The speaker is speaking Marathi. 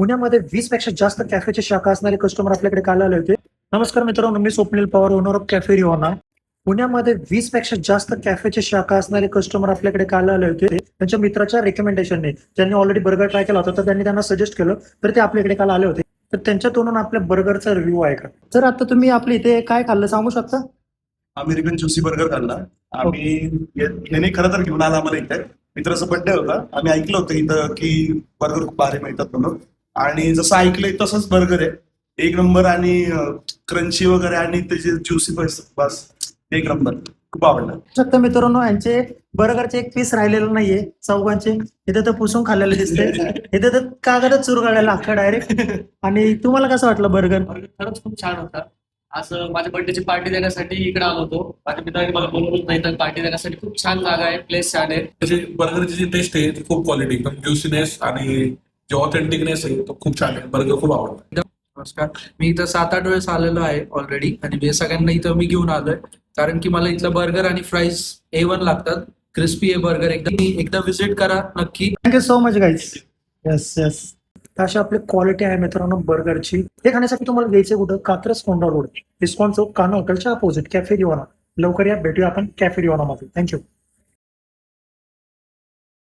पुण्यामध्ये वीसपेक्षा जास्त कॅफेचे शाखा असणारे कस्टमर आपल्याकडे काल आले होते. नमस्कार मित्रांनो मी Swapnil Pawar owner of cafe Riona पुण्यामध्ये वीसपेक्षा जास्त कॅफेचे शाखा असणारे कस्टमर आपल्याकडे काल आले होते. त्यांच्या मित्राच्या रेकमेंडेशनने ज्यांनी ऑलरेडी बर्गर ट्राय केला होता तर त्यांनी त्यांना सजेस्ट केलं तर ते आपल्याकडे काल आले होते. तर त्यांच्या तोंडून आपल्या बर्गरचा रिव्ह्यू आहे का? तर आता तुम्ही आपल्या इथे काय खाल्लं सांगू शकता? अमेरिकन ज्युसी बर्गर खाल्ला. आम्ही याने खरं तर घेऊन आला आम्हाला इथे. मित्राचा बर्थडे होता. आम्ही ऐकलं होतं इथं की बर्गर खूप भारी मिळतात म्हणून. आणि जसं ऐकलंय तसंच बर्गर आहे. एक नंबर आणि क्रंची वगैरे आणि त्याचे ज्युसी बस बस. एक नंबर. खूप आवडलं. शकता मित्रांनो यांचे बर्गरचे एक पीस राहिलेलं नाहीये. चौघांचे. इथे तर पुसून खाल्लेले दिसते इथे तर कागदच चुरगाळलेला अख्खा डायरेक्ट आणि तुम्हाला कसं वाटलं बर्गर? बर्गर खरंच खूप छान होता. असं माझ्या बर्थडेची पार्टी देण्यासाठी इकडे आलो होतो. माझ्या मित्रांनी मला बोलवलं नाही तर पार्टी देण्यासाठी खूप छान जागा आहे प्लेस छान आहे. त्याची बर्गरची जी टेस्ट आहे ती खूप क्वालिटी एकदम ज्युसीनेस आणि जे ऑथेंटिकनेस आहे तो खूप छान आहे. बर्गर खूप आवडतं. नमस्कार. मी इथं सात आठ वेळेस आलेलो आहे ऑलरेडी आणि मी सगळ्यांना इथं मी घेऊन आलोय. कारण की मला इथलं बर्गर आणि फ्राईज ए वन लागतात. क्रिस्पी आहे बर्गर एकदा एकदा विजिट करा नक्की. Thank you so much guys yes yes अशी आपली क्वालिटी आहे मित्रांनो बर्गरची हे खाण्यासाठी तुम्हाला घ्यायचे कुठं? कात्रस कोंडा रोड. इस्कॉन चौक कानो हॉटेलच्या अपोजिट कॅफे रिवाना लवकर या भेटूया आपण कॅफे रिवाना मध्ये. थँक्यू